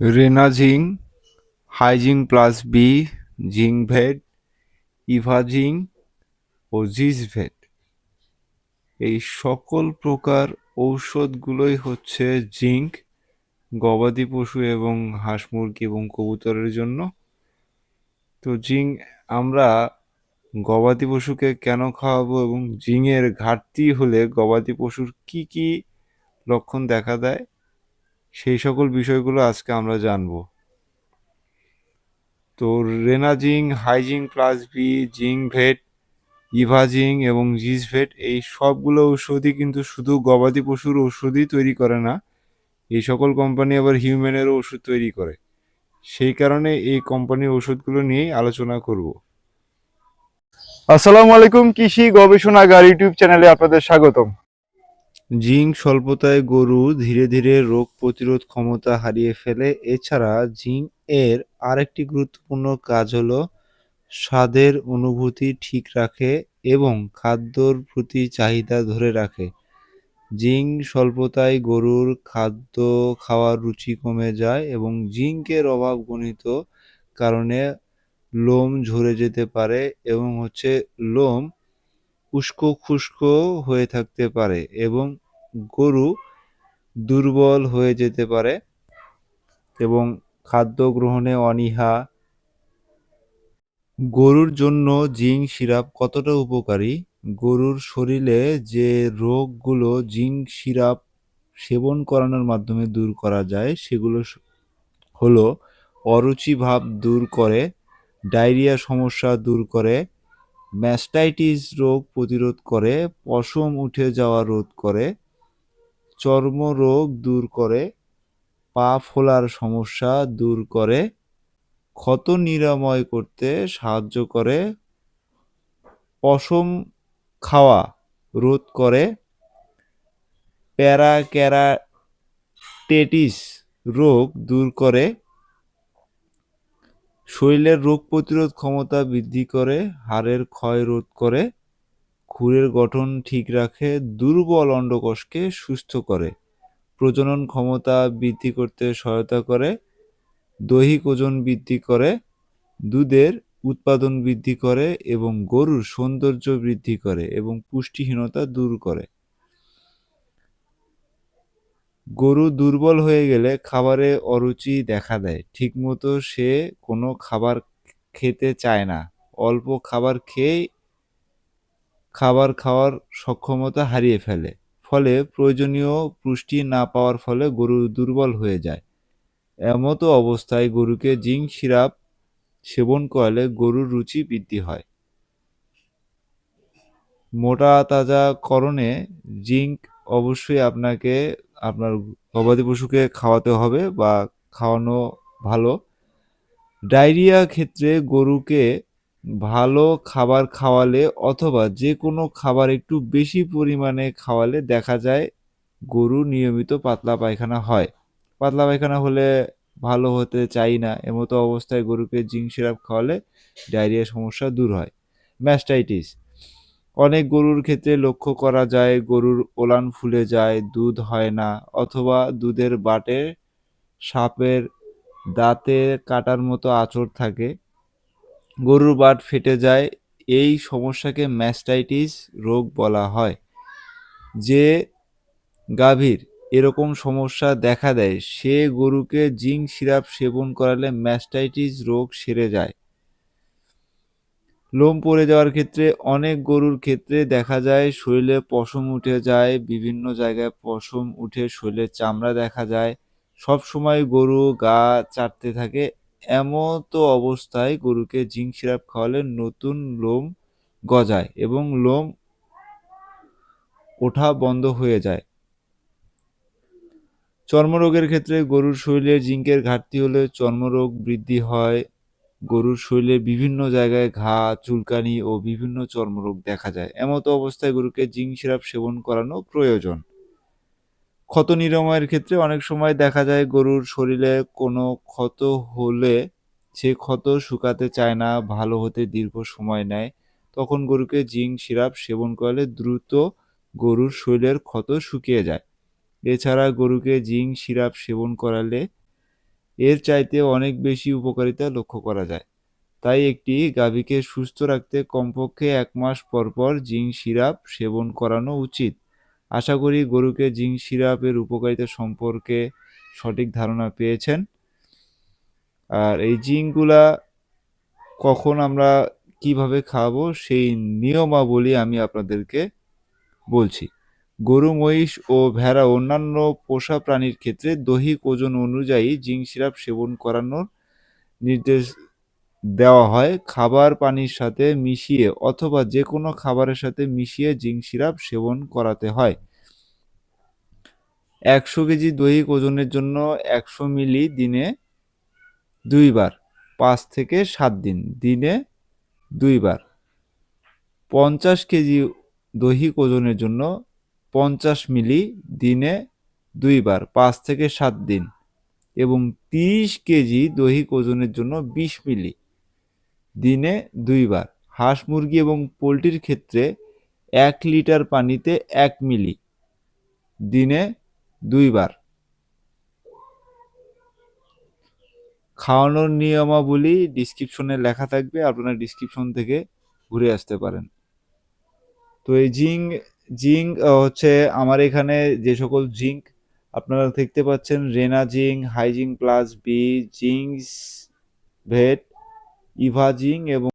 রেনাজিং হাইজিং plus B জিংভেট ইভাজিং ও জিসভেট এই সকল প্রকার ঔষধগুলোই হচ্ছে জিঙ্ক গবাদি পশু এবং হাঁস মুরগি এবং কবুতরের জন্য। তো জিঙ্ক আমরা গবাদি পশুকে কেন খাওয়াবো এবং জিঙের ঘাটতি হলে গবাদি পশুর কি কি লক্ষণ দেখা দেয়? সেই সকল বিষয়গুলো আজকে আমরা জানব। তো রেনাজিং হাইজিং প্লাস বি জিং ভেট ইভাজিং এবং জিসভেট এই সবগুলো ঔষধই কিন্তু শুধু গবাদি পশুর ওষুধই তৈরি করে না, এই সকল কোম্পানি আবার হিউম্যানেরও ওষুধ তৈরি করে। সেই কারণে এই কোম্পানির ওষুধগুলো নিয়েই আলোচনা করব। আসসালামু আলাইকুম, কৃষি গবেষণাগার ইউটিউব চ্যানেলে আপনাদের স্বাগতম। জিঙ্ক স্বল্পতায় গরু ধীরে ধীরে রোগ প্রতিরোধ ক্ষমতা হারিয়ে ফেলে। এছাড়া জিঙ্ক এর আরেকটি গুরুত্বপূর্ণ কাজ হলো স্বাদের অনুভূতি ঠিক রাখে এবং খাদ্যর প্রতি চাহিদা ধরে রাখে। জিঙ্ক স্বল্পতায় গরুর খাদ্য খাওয়ার রুচি কমে যায় এবং জিঙ্কের অভাবজনিত কারণে লোম ঝরে যেতে পারে এবং হচ্ছে লোম উস্কো খুস্কো হয়ে থাকতে পারে এবং গরু দুর্বল হয়ে যেতে পারে এবং খাদ্য গ্রহণে অনীহা। গরুর জন্য জিঙ্ক সিরাপ কতটা উপকারী? গরুর শরীরে যে রোগগুলো জিঙ্ক সিরাপ সেবন করানোর মাধ্যমে দূর করা যায়, সেগুলো হলো অরুচি ভাব দূর করে, ডায়রিয়া সমস্যা দূর করে ম্যাস্টাইটিস রোগ প্রতিরোধ করে, পশম উঠে যাওয়া রোধ করে চর্মরোগ দূর করে, পা ফোলার সমস্যা দূর করে, ক্ষত নিরাময় করতে সাহায্য করে, পশম খাওয়া রোধ করে, প্যারাক্যারাটেটিস রোগ দূর করে শরীরের রোগ প্রতিরোধ ক্ষমতা বৃদ্ধি করে, হাড়ের ক্ষয় রোধ করে, খুরের গঠন ঠিক রাখে, দুর্বল অন্ডকোষকে সুস্থ করে, প্রজনন ক্ষমতা বৃদ্ধি করতে সহায়তা করে, দৈহিক ওজন বৃদ্ধি করে, দুধের উৎপাদন বৃদ্ধি করে এবং গরুর সৌন্দর্য বৃদ্ধি করে এবং পুষ্টিহীনতা দূর করে। গরু দুর্বল হয়ে গেলে খাবারে অরুচি দেখা দেয়। ঠিকমতো সে কোনো খাবার খেতে চায় না। অল্প খাবার খেয়েই খাবার খাওয়ার সক্ষমতা হারিয়ে ফেলে। ফলে প্রয়োজনীয় পুষ্টি না পাওয়ার ফলে গরু দুর্বল হয়ে যায়। এমতো অবস্থায় গরুকে জিঙ্ক সিরাপ সেবন করলে গরুর রুচি বৃদ্ধি হয়। মোটা তাজা করণে জিঙ্ক অবশ্যই আপনাকে আপনার গবাদি পশুকে খাওয়াতে হবে বা খাওয়ানো ভালো। ডায়রিয়া ক্ষেত্রে গরুকে ভালো খাবার খাওয়ালে অথবা যে কোনো খাবার একটু বেশি পরিমাণে খাওয়ালে দেখা যায় গরু নিয়মিত পাতলা পায়খানা হয়। পাতলা পায়খানা হলে ভালো হতে চাই না, এমতো অবস্থায় গরুকে জিঙ্ক সিরাপ খাওয়ালে ডায়রিয়া সমস্যা দূর হয়। ম্যাস্টাইটিস অনেক গরুর ক্ষেত্রে লক্ষ্য করা যায়, গরুর ওলান ফুলে যায়, দুধ হয় না, অথবা দুধের বাটে সাপের দাঁতে কাটার মতো আঁচড় থাকে। গরুর বাট ফেটে যায়, এই সমস্যাকে ম্যাস্টাইটিস রোগ বলা হয়। যে গাভীর এরকম সমস্যা দেখা দেয়, সে গরুকে জিঙ্ক সিরাপ সেবন করালে ম্যাস্টাইটিস রোগ সেরে যায়। লোম পড়ে যাওয়ার ক্ষেত্রে অনেক গরুর ক্ষেত্রে দেখা যায় শরীরে পশম উঠে যায়, বিভিন্ন জায়গায় পশম উঠে শরীরে চামড়া দেখা যায়। সব সময় গরু গা চাটতে থাকে। এমতো অবস্থায় গরুকে জিঙ্ক সিরাপ খাওয়ালে নতুন লোম গজায় এবং লোম ওঠা বন্ধ হয়ে যায়। চর্মরোগের ক্ষেত্রে গরুর শরীরে জিঙ্কের ঘাটতি হলে চর্মরোগ বৃদ্ধি হয়। গরুর শরীরে বিভিন্ন জায়গায় ঘা, চুলকানি ও বিভিন্ন চর্মরোগ দেখা যায়। এমতো অবস্থায় গরুকে জিঙ্ক সিরাপ সেবন করানো প্রয়োজন। ক্ষত নিরাময়ের ক্ষেত্রে অনেক সময় দেখা যায় গরুর শরীরে কোনো ক্ষত হলে সে ক্ষত শুকাতে চায় না, ভালো হতে দীর্ঘ সময় নেয়। তখন গরুকে জিঙ্ক সিরাপ সেবন করলে দ্রুত গরুর শরীরের ক্ষত শুকিয়ে যায়। এছাড়া গরুকে জিঙ্ক সিরাপ সেবন করালে এর চাইতে অনেক বেশি উপকারিতা লক্ষ্য করা যায়। তাই একটি গাভীকে সুস্থ রাখতে কমপক্ষে এক মাস পর পর জিঙ্ক সিরাপ সেবন করানো উচিত। আশা করি গরুকে জিঙ্ক সিরাপের উপকারিতা সম্পর্কে সঠিক ধারণা পেয়েছেন। আর এই জিঙ্কগুলা কখন আমরা কীভাবে খাব সেই নিয়মাবলী আমি আপনাদেরকে বলছি। গরু মহিষ ও ভেড়া অন্যান্য পোষা প্রাণীর ক্ষেত্রে দৈহিক ওজন অনুযায়ী জিঙ্ক সিরাপ সেবন করানোর নির্দেশ দেওয়া হয়। খাবার পানির সাথে মিশিয়ে অথবা যে কোনো খাবারের সাথে মিশিয়ে জিঙ্ক সিরাপ সেবন করাতে হয়। একশো কেজি দৈহিক ওজনের জন্য একশো মিলি দিনে দুইবার, পাঁচ থেকে সাত দিন, দিনে দুইবার। পঞ্চাশ কেজি দৈহিক ওজনের জন্য পঞ্চাশ মিলি দিনে দুইবার, পাঁচ থেকে সাত দিন এবং তিরিশ কেজি দৈহিক ওজনের জন্য বিশ মিলি দিনে দুইবার। হাঁস মুরগি এবং পোলট্রির ক্ষেত্রে এক লিটার পানিতে এক মিলি দিনে দুইবার। খাওয়ানোর নিয়মাবলী ডিসক্রিপশনে লেখা থাকবে, আপনারা ডিসক্রিপশন থেকে ঘুরে আসতে পারেন। তো এই জিঙ্ক জিঙ্ক হচ্ছে আমার এখানে যে সকল জিঙ্ক আপনারা দেখতে পাচ্ছেন, রেনা জিঙ্ক হাইজিং প্লাস বি জিঙ্কস, ভেট, ইভা জিঙ্ক এবং